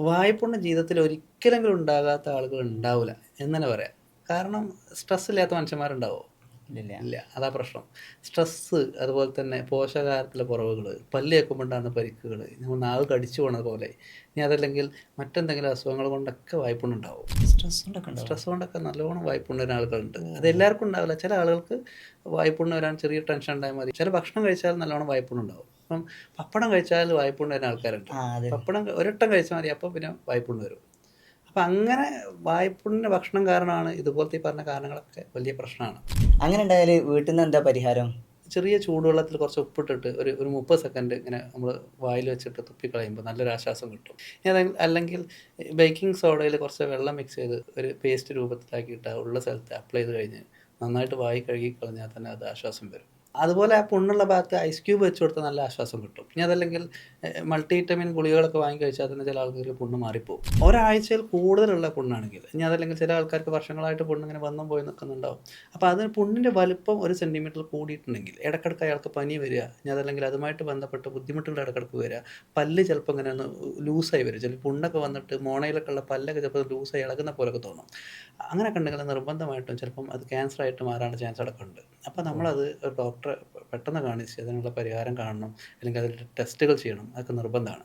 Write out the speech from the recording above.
വായ്പുണ്ണ് ജീവിതത്തിൽ ഒരിക്കലെങ്കിലും ഉണ്ടാകാത്ത ആളുകൾ ഉണ്ടാവില്ല എന്ന് തന്നെ പറയാം. കാരണം സ്ട്രെസ് ഇല്ലാത്ത മനുഷ്യന്മാരുണ്ടാവോ? ഇല്ല ഇല്ല. അതാ പ്രശ്നം. സ്ട്രെസ്സ് അതുപോലെ തന്നെ പോഷകാഹാരത്തിലെ കുറവുകൾ പല്ല് കേൾക്കുമ്പോൾ ഉണ്ടാകുന്ന പരിക്കുകൾ നമ്മൾ നാവ് കടിച്ചു പോണ പോലെ. ഇനി അതല്ലെങ്കിൽ മറ്റെന്തെങ്കിലും അസുഖങ്ങൾ കൊണ്ടൊക്കെ വായ്പുണ്ണുണ്ടാവും സ്ട്രെസ് കൊണ്ടൊക്കെ സ്ട്രെസ് കൊണ്ടൊക്കെ നല്ലോണം വായ്പുണ്ണ് വരുന്ന ആളുകളുണ്ട്. അത് എല്ലാവർക്കും ഉണ്ടാവില്ല. ചില ആളുകൾക്ക് വായ്പുണ്ണ് വരാൻ ചെറിയ ടെൻഷൻ ഉണ്ടായാൽ മതി. ചില ഭക്ഷണം കഴിച്ചാൽ നല്ലോണം വായ്പുണ്ണുണ്ടാവും ഇപ്പം പപ്പടം കഴിച്ചാൽ വായ്പുണ്ട് വരുന്ന ആൾക്കാരുണ്ട്. പപ്പടം ഒരട്ടം കഴിച്ചാൽ മതി അപ്പോൾ പിന്നെ വായ്പുണ്ണ് വരും. അപ്പം അങ്ങനെ വായ്പുണ്ണിന്റെ ഭക്ഷണം കാരണമാണ് ഇതുപോലത്തെ ഈ പറഞ്ഞ കാരണങ്ങളൊക്കെ വലിയ പ്രശ്നമാണ്. അങ്ങനെ ഉണ്ടായാൽ വീട്ടിൽ നിന്ന് എന്താ പരിഹാരം? ചെറിയ ചൂടുവെള്ളത്തിൽ കുറച്ച് ഉപ്പിട്ടിട്ട് ഒരു ഒരു മുപ്പത് സെക്കൻഡ് ഇങ്ങനെ നമ്മൾ വായിൽ വെച്ചിട്ട് തുപ്പിക്കളയുമ്പോൾ നല്ലൊരു ആശ്വാസം കിട്ടും. അല്ലെങ്കിൽ ബേക്കിംഗ് സോഡയിൽ കുറച്ച് വെള്ളം മിക്സ് ചെയ്ത് ഒരു പേസ്റ്റ് രൂപത്തിലാക്കിയിട്ട് ഉള്ള സ്ഥലത്ത് അപ്ലൈ ചെയ്ത് കഴിഞ്ഞ് നന്നായിട്ട് വായി കഴുകി കളഞ്ഞാൽ തന്നെ അത് ആശ്വാസം വരും. അതുപോലെ ആ പുണ്ണുള്ള ഭാഗത്ത് ഐസ് ക്യൂബ് വെച്ച് കൊടുത്താൽ നല്ല ആശ്വാസം കിട്ടും. ഇനി അതല്ലെങ്കിൽ മൾട്ടി വിറ്റമിൻ ഗുളികകളൊക്കെ വാങ്ങി കഴിച്ചാൽ തന്നെ ചില ആൾക്കാർക്ക് പുണ്ണ് മാറിപ്പോകും ഒരാഴ്ചയിൽ കൂടുതലുള്ള പുണ്ണാണെങ്കിൽ ഇനി അതല്ലെങ്കിൽ ചില ആൾക്കാർക്ക് വർഷങ്ങളായിട്ട് പുണ്ണ് ഇങ്ങനെ വന്നും പോയി നിൽക്കുന്നുണ്ടാവും. അപ്പോൾ അതിന് പുണ്ണിന്റെ വലുപ്പം ഒരു സെന്റിമീറ്റർ കൂടിയിട്ടുണ്ടെങ്കിൽ ഇടക്കിടക്ക് അയാൾക്ക് പനി വരിക ഇനി അതല്ലെങ്കിൽ അതുമായിട്ട് ബന്ധപ്പെട്ട് ബുദ്ധിമുട്ടുകൾ ഇടക്കിടക്ക് വരിക പല്ല് ചിലപ്പോൾ ഇങ്ങനെ ഒന്ന് ലൂസായി വരും. ചിലപ്പോൾ പുണ്ണൊക്കെ വന്നിട്ട് മോണയിലൊക്കെ ഉള്ള പല്ലൊക്കെ ചിലപ്പോൾ ലൂസായി ഇളകുന്ന പോലൊക്കെ തോന്നും. അങ്ങനെയൊക്കെ ഉണ്ടെങ്കിൽ നിർബന്ധമായിട്ടും ചിലപ്പം അത് ക്യാൻസർ ആയിട്ട് മാറാനുള്ള ചാൻസ് അടക്കം ഉണ്ട്. അപ്പോൾ നമ്മളത് ഒരു ഡോക്ടറെ പെട്ടെന്ന് കാണിച്ച് അതിനുള്ള പരിഹാരം കാണണം അല്ലെങ്കിൽ അതിൽ ടെസ്റ്റുകൾ ചെയ്യണം അതൊക്കെ നിർബന്ധമാണ്.